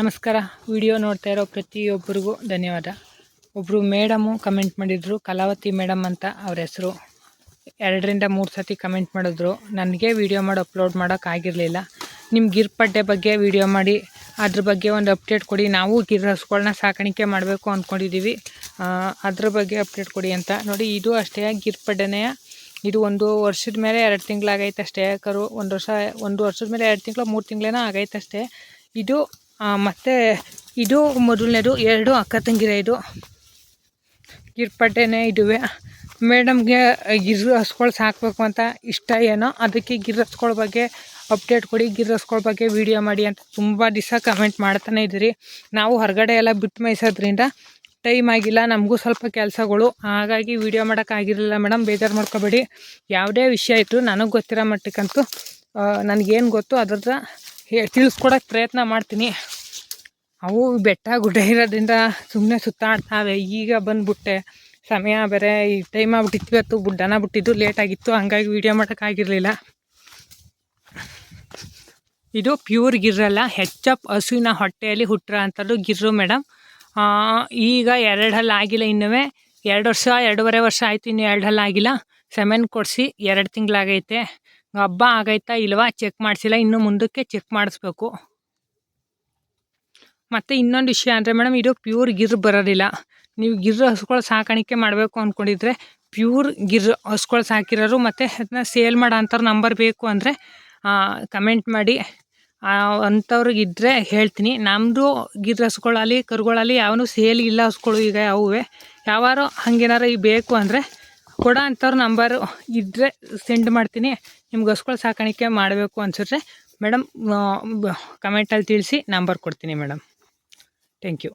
ನಮಸ್ಕಾರ. ವಿಡಿಯೋ ನೋಡ್ತಾ ಇರೋ ಪ್ರತಿಯೊಬ್ಬರಿಗೂ ಧನ್ಯವಾದ. ಒಬ್ಬರು ಮೇಡಮು ಕಮೆಂಟ್ ಮಾಡಿದರು, ಕಲಾವತಿ ಮೇಡಮ್ ಅಂತ ಅವ್ರ ಹೆಸರು. ಎರಡರಿಂದ ಮೂರು ಸತಿ ಕಮೆಂಟ್ ಮಾಡಿದ್ರು. ನನಗೆ ವಿಡಿಯೋ ಮಾಡಿ ಅಪ್ಲೋಡ್ ಮಾಡೋಕ್ಕಾಗಿರಲಿಲ್ಲ ನಿಮ್ಮ ಗಿರ್ಪಡ್ಡೆ ಬಗ್ಗೆ ವಿಡಿಯೋ ಮಾಡಿ, ಅದ್ರ ಬಗ್ಗೆ ಒಂದು ಅಪ್ಡೇಟ್ ಕೊಡಿ. ನಾವು ಗಿರ್ ಹಸುಗಳನ್ನ ಸಾಕಾಣಿಕೆ ಮಾಡಬೇಕು ಅಂದ್ಕೊಂಡಿದ್ದೀವಿ ಅದ್ರ ಬಗ್ಗೆ ಅಪ್ಡೇಟ್ ಕೊಡಿ ಅಂತ. ನೋಡಿ, ಇದು ಅಷ್ಟೇ ಗಿರ್ಪಡ್ಡೆನೇ ಇದು ಒಂದು ವರ್ಷದ ಮೇಲೆ ಎರಡು ತಿಂಗಳಾಗೈತೆ ಅಷ್ಟೇ ಕರು, ಒಂದು ವರ್ಷ, ಒಂದು ವರ್ಷದ ಮೇಲೆ ಎರಡು ತಿಂಗಳು, ಮೂರು ತಿಂಗಳೇನೋ ಆಗೈತೆ ಅಷ್ಟೇ ಇದು ಮತ್ತೆ ಇದು ಮೊದಲನೇದು, ಎರಡು ಅಕ್ಕ ತಂಗಿರ ಇದು. ಗಿರ್ಪಟ್ಟೆನೇ ಇದುವೆ. ಮೇಡಮ್ಗೆ ಗಿರ್ ಹಸ್ಗಳು ಸಾಕಬೇಕು ಅಂತ ಇಷ್ಟ ಏನೋ, ಅದಕ್ಕೆ ಗಿರ್ ಹಸ್ಗಳ ಬಗ್ಗೆ ಅಪ್ಡೇಟ್ ಕೊಡಿ, ಗಿರ್ ಹಸ್ಗಳ ಬಗ್ಗೆ ವಿಡಿಯೋ ಮಾಡಿ ಅಂತ ತುಂಬ ದಿವಸ ಕಮೆಂಟ್ ಮಾಡ್ತಾನೆ ಇದ್ದೀರಿ. ನಾವು ಹೊರಗಡೆ ಎಲ್ಲ ಬಿಟ್ಟು ಮೇಯಿಸೋದ್ರಿಂದ ಟೈಮ್ ಆಗಿಲ್ಲ, ನಮಗೂ ಸ್ವಲ್ಪ ಕೆಲಸಗಳು. ಹಾಗಾಗಿ ವಿಡಿಯೋ ಮಾಡೋಕ್ಕಾಗಿರಲಿಲ್ಲ ಮೇಡಮ್, ಬೇಜಾರು ಮಾಡ್ಕೋಬೇಡಿ. ಯಾವುದೇ ವಿಷಯ ಇತ್ತು ನನಗೆ ಗೊತ್ತಿರೋ ಮಟ್ಟಕ್ಕಂತೂ ನನಗೇನು ಗೊತ್ತು ಅದ್ರದ್ದು ಹೇ ತಿಳಿಸ್ಕೊಡೋಕ್ಕೆ ಪ್ರಯತ್ನ ಮಾಡ್ತೀನಿ. ಅವು ಬೆಟ್ಟ ಗುಡ್ಡ ಇರೋದ್ರಿಂದ ಸುಮ್ಮನೆ ಸುತ್ತಾಡ್ತಾವೆ. ಈಗ ಬಂದುಬಿಟ್ಟೆ. ಸಮಯ ಬೇರೆ, ಈ ಟೈಮ್ ಆಗ್ಬಿಟ್ಟಿತ್ತು. ಇವತ್ತು ಬುಡ್ಡನ ಬಿಟ್ಟಿದ್ದು ಲೇಟ್ ಆಗಿತ್ತು. ಹಂಗಾಗಿ ವೀಡಿಯೋ ಮಾಡೋಕ್ಕಾಗಿರಲಿಲ್ಲ ಇದು ಪ್ಯೂರ್ ಗಿರ್ರಲ್ಲ ಹೆಚ್ಚಪ್ ಹಸುವಿನ ಹೊಟ್ಟೆಯಲ್ಲಿ ಹುಟ್ಟರ ಅಂತಲೂ ಗಿರ್ರು ಮೇಡಮ್ ಈಗ ಎರಡು ಹಲ್ಲು ಆಗಿಲ್ಲ ಇನ್ನೂ ಎರಡು ವರ್ಷ, ಎರಡೂವರೆ ವರ್ಷ ಆಯಿತು, ಇನ್ನು ಎರಡು ಹಲ್ಲು ಆಗಿಲ್ಲ ಸೆಮೆನ್ ಕೊಡಿಸಿ ಎರಡು ತಿಂಗಳಾಗೈತೆ. ಹಬ್ಬ ಆಗೈತಾ ಇಲ್ವಾ ಚೆಕ್ ಮಾಡಿಸಿಲ್ಲ, ಇನ್ನು ಮುಂದಕ್ಕೆ ಚೆಕ್ ಮಾಡಿಸ್ಬೇಕು. ಮತ್ತು ಇನ್ನೊಂದು ವಿಷಯ ಅಂದರೆ ಮೇಡಮ್, ಇದು ಪ್ಯೂರ್ ಗಿರ್ ಬರೋದಿಲ್ಲ. ನೀವು ಗಿರ್ ಹಸುಗಳು ಸಾಕಾಣಿಕೆ ಮಾಡಬೇಕು ಅಂದ್ಕೊಂಡಿದ್ರೆ ಪ್ಯೂರ್ ಗಿರ್ ಹಸುಗಳು ಸಾಕಿರೋರು ಮತ್ತು ಅದನ್ನ ಸೇಲ್ ಮಾಡೋ ಅಂಥವ್ರು ನಂಬರ್ ಬೇಕು ಅಂದರೆ ಕಮೆಂಟ್ ಮಾಡಿ. ಅಂಥವ್ರಿಗಿದ್ದರೆ ಹೇಳ್ತೀನಿ. ನಮ್ಮದು ಗಿರ್ ಹಸುಗಳಲ್ಲಿ ಕರುಗಳಲ್ಲಿ ಯಾವನು ಸೇಲ್ ಇಲ್ಲ ಹಸುಗಳು ಈಗ ಯಾವುವೆ. ಯಾವಾರು ಹಂಗೇನಾರು ಈಗ ಬೇಕು ಅಂದರೆ ಕೊಡೋ ಅಂಥವ್ರ ನಂಬರು ಇದ್ದರೆ ಸೆಂಡ್ ಮಾಡ್ತೀನಿ. ನಿಮ್ಗೆ ಹಸುಗಳು ಸಾಕಾಣಿಕೆ ಮಾಡಬೇಕು ಅನ್ಸಿದ್ರೆ ಮೇಡಮ್ ಕಮೆಂಟಲ್ಲಿ ತಿಳಿಸಿ ನಂಬರ್ ಕೊಡ್ತೀನಿ ಮೇಡಮ್ ಥ್ಯಾಂಕ್ ಯು